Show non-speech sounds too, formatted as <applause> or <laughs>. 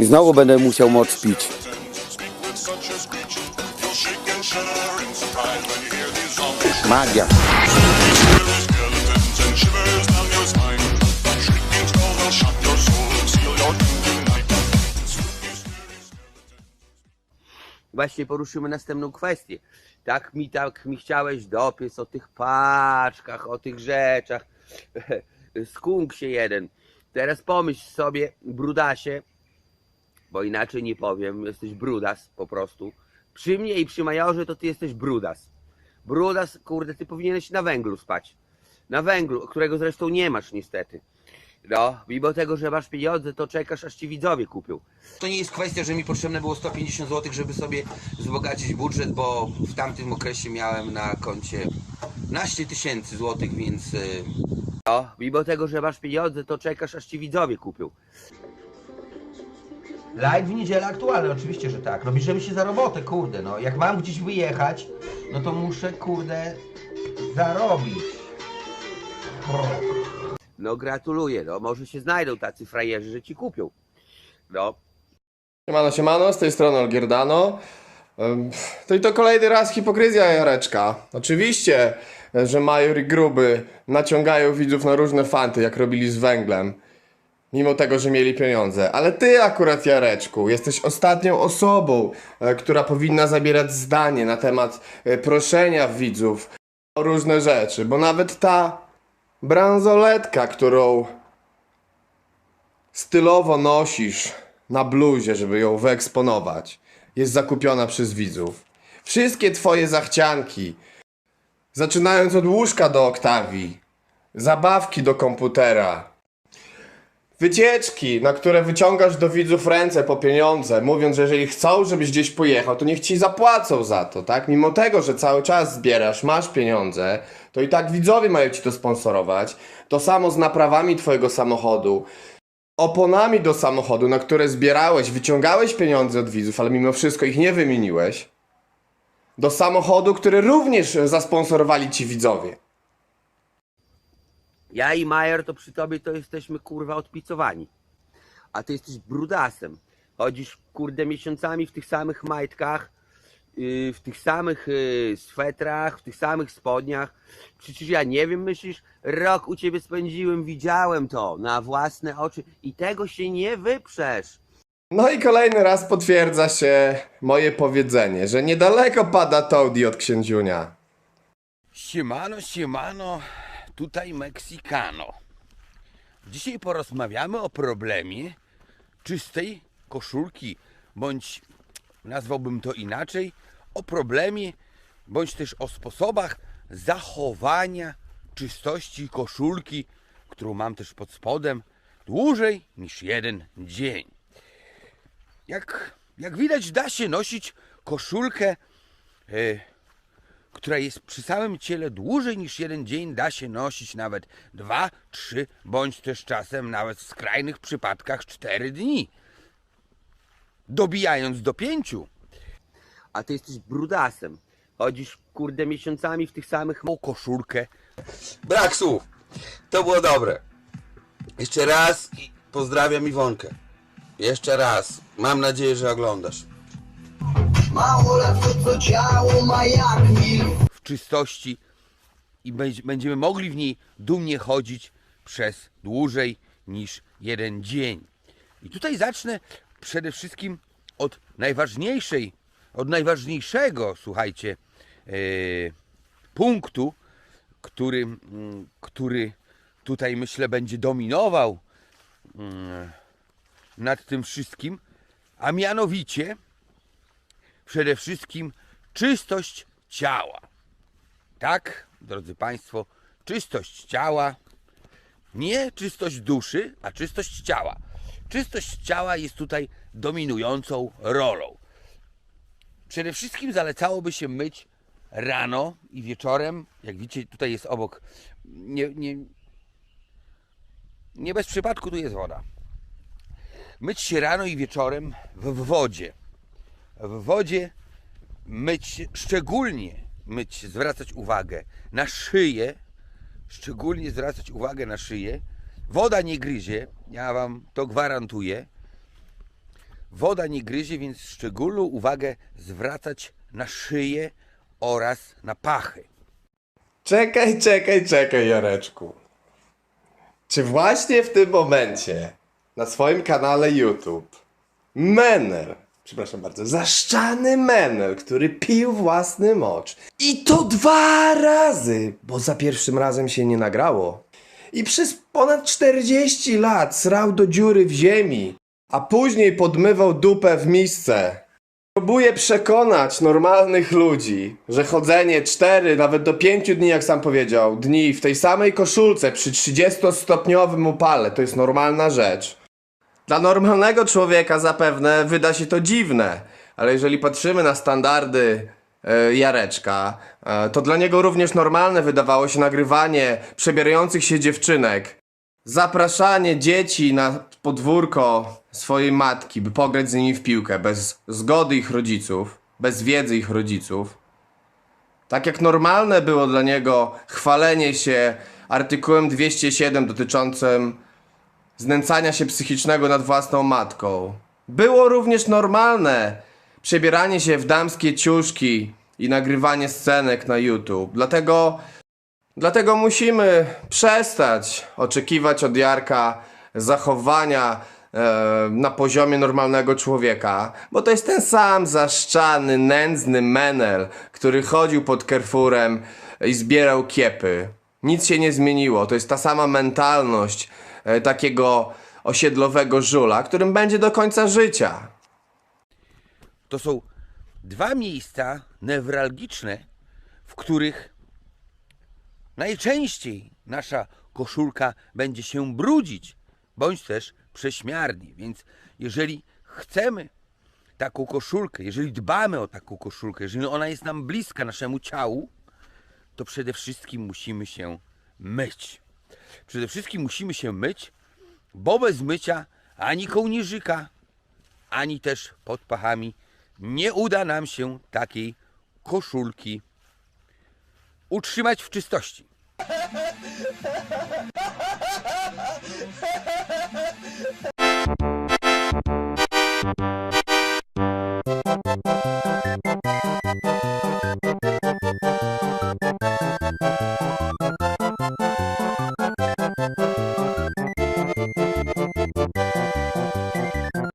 I znowu będę musiał moc pić. Magia. Właśnie poruszymy następną kwestię. Tak mi, tak mi chciałeś dopiec o tych paczkach, o tych rzeczach. <laughs> Skunk się jeden. Teraz pomyśl sobie, brudasie, bo inaczej nie powiem, jesteś brudas po prostu. Przy mnie i przy majorze to ty jesteś brudas. Brudas, kurde, ty powinieneś na węglu spać. Na węglu, którego zresztą nie masz niestety. No, mimo tego, że masz pieniądze, to czekasz, aż ci widzowie kupią. To nie jest kwestia, że mi potrzebne było 150 zł, żeby sobie wzbogacić budżet, bo w tamtym okresie miałem na koncie 12 tysięcy złotych, więc... y, No, mimo tego, że masz pieniądze, to czekasz, aż ci widzowie kupią. Live w niedzielę aktualny, oczywiście, że tak. No bierzemy się za robotę, kurde, no. Jak mam gdzieś wyjechać, no to muszę, kurde, zarobić. No gratuluję, no może się znajdą tacy frajerzy, że ci kupią. No, Siemano, siemano, z tej strony Olgierdano. Ym, To i to kolejny raz hipokryzja Jareczka. Oczywiście, że Major i Gruby naciągają widzów na różne fanty, jak robili z węglem. Mimo tego, że mieli pieniądze. Ale ty akurat, Jareczku, jesteś ostatnią osobą, e, która powinna zabierać zdanie na temat e, proszenia widzów o różne rzeczy. Bo nawet ta bransoletka, którą stylowo nosisz na bluzie, żeby ją wyeksponować, jest zakupiona przez widzów. Wszystkie twoje zachcianki, zaczynając od łóżka do Oktawii, zabawki do komputera, wycieczki, na które wyciągasz do widzów ręce po pieniądze, mówiąc, że jeżeli chcą, żebyś gdzieś pojechał, to niech ci zapłacą za to, tak? Mimo tego, że cały czas zbierasz, masz pieniądze, to i tak widzowie mają ci to sponsorować. To samo z naprawami twojego samochodu oponami do samochodu, na które zbierałeś, wyciągałeś pieniądze od widzów, ale mimo wszystko ich nie wymieniłeś, do samochodu, który również zasponsorowali ci widzowie. Ja i Majer to przy tobie to jesteśmy kurwa odpicowani. A ty jesteś brudasem. Chodzisz kurde miesiącami w tych samych majtkach, yy, w tych samych yy, swetrach, w tych samych spodniach. Przecież ja nie wiem, myślisz, rok u ciebie spędziłem, widziałem to na własne oczy i tego się nie wyprzesz. No i kolejny raz potwierdza się moje powiedzenie, że niedaleko pada Toady od księdziunia. Siemano, siemano, tutaj Meksykano. Dzisiaj porozmawiamy o problemie czystej koszulki, bądź nazwałbym to inaczej, o problemie, bądź też o sposobach zachowania czystości koszulki, którą mam też pod spodem, dłużej niż jeden dzień. Jak, jak widać, da się nosić koszulkę e, która jest przy samym ciele dłużej niż jeden dzień, da się nosić nawet dwa, trzy, bądź też czasem nawet w skrajnych przypadkach cztery dni. Dobijając do pięciu. A ty jesteś brudasem. Chodzisz kurde miesiącami w tych samych O koszulkę Brak słów. To było dobre. Jeszcze raz i pozdrawiam Iwonkę. Jeszcze raz. Mam nadzieję, że oglądasz. Mało lat to co ciało ma jak w czystości i będzie- będziemy mogli w niej dumnie chodzić przez dłużej niż jeden dzień. I tutaj zacznę przede wszystkim od najważniejszej, od najważniejszego, słuchajcie, e, punktu, który, mm, który tutaj myślę będzie dominował mm, nad tym wszystkim, a mianowicie przede wszystkim czystość ciała. Tak, drodzy Państwo, czystość ciała, nie czystość duszy, a czystość ciała. Czystość ciała jest tutaj dominującą rolą. Przede wszystkim zalecałoby się myć rano i wieczorem. Jak widzicie, tutaj jest obok. Nie, nie, nie bez przypadku tu jest woda. Myć się rano i wieczorem w, wodzie. W wodzie myć, szczególnie myć, zwracać uwagę na szyję, szczególnie zwracać uwagę na szyję. Woda nie gryzie, ja wam to gwarantuję. woda nie gryzie, więc szczególną uwagę zwracać na szyję oraz na pachy. Czekaj, czekaj, czekaj, Jareczku. Czy właśnie w tym momencie na swoim kanale YouTube Menel, przepraszam bardzo, zaszczany Menel, który pił własny mocz i to dwa razy, bo za pierwszym razem się nie nagrało i przez ponad 40 lat srał do dziury w ziemi, a później podmywał dupę w misce. Próbuję przekonać normalnych ludzi, że chodzenie 4, nawet do 5 dni, jak sam powiedział, dni w tej samej koszulce przy 30-stopniowym upale to jest normalna rzecz. Dla normalnego człowieka zapewne wyda się to dziwne, ale jeżeli patrzymy na standardy e, Jareczka, e, to dla niego również normalne wydawało się nagrywanie przebierających się dziewczynek, zapraszanie dzieci na podwórko swojej matki, by pograć z nimi w piłkę, bez zgody ich rodziców, bez wiedzy ich rodziców. Tak jak normalne było dla niego chwalenie się artykułem 207 dotyczącym znęcania się psychicznego nad własną matką. Było również normalne przebieranie się w damskie ciuszki i nagrywanie scenek na YouTube. Dlatego Dlatego musimy przestać oczekiwać od Jarka zachowania e, na poziomie normalnego człowieka, bo to jest ten sam zaszczany, nędzny menel, który chodził pod Carrefourem i zbierał kiepy. Nic się nie zmieniło, to jest ta sama mentalność takiego osiedlowego żula, którym będzie do końca życia. To są dwa miejsca newralgiczne, w których najczęściej nasza koszulka będzie się brudzić, bądź też prześmiarnie. Więc jeżeli chcemy taką koszulkę, jeżeli dbamy o taką koszulkę, jeżeli ona jest nam bliska naszemu ciału, to przede wszystkim musimy się myć. Przede wszystkim musimy się myć, bo bez mycia ani kołnierzyka, ani też pod pachami nie uda nam się takiej koszulki utrzymać w czystości. <laughs>